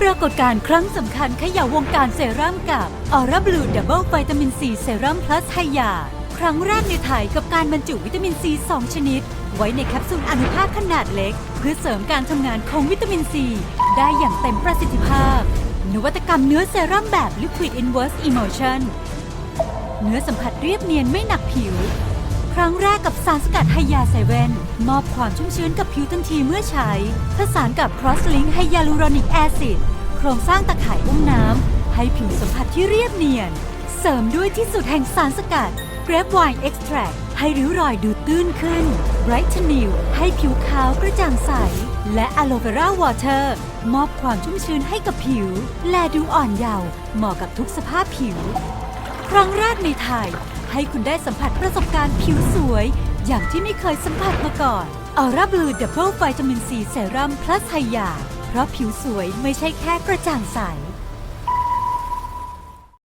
ปรากฏการณ์ครั้งสำคัญเขย่าวงการเซรั่มกับออร่าบลูดับเบิลวิตามินซีเซรั่มพลัสไฮยา ครั้งแรกในไทยกับการบรรจุวิตามินซี 2 ชนิด ไว้ในแคปซูลอนุภาคขนาดเล็ก เพื่อเสริมการทำงานของวิตามินซี ได้อย่างเต็มประสิทธิภาพ นวัตกรรมเนื้อเซรั่มแบบ Liquid Inverse Emulsion เนื้อสัมผัสเรียบเนียนไม่หนักผิว ครั้งแรกกับสารสกัดไฮยาเซเว่นมอบความชุ่มชื้นกับผิวทันทีเมื่อใช้ผสานกับ Cross Link Hyaluronic Acid โครงสร้างตะข่ายอุ้มน้ำ ให้ผิวสัมผัสที่เรียบเนียน เสริมด้วยที่สุดแห่งสารสกัด Grape Wine Extract ให้ริ้วรอยดูตื้นขึ้น Bright New ให้ผิวขาวกระจ่างใส และ Aloe Vera Water มอบความชุ่มชื้นให้กับผิว และดูอ่อนเยาว์เหมาะกับทุกสภาพผิว ครั้งแรกในไทย ให้คุณได้สัมผัสประสบการณ์ผิวสวย อย่างที่ไม่เคยสัมผัสมาก่อนออร่าบลูดับเบิลวิตามินซีเซรั่มพลัสไฮยา เพราะผิวสวยไม่ใช่แค่กระจ่างใส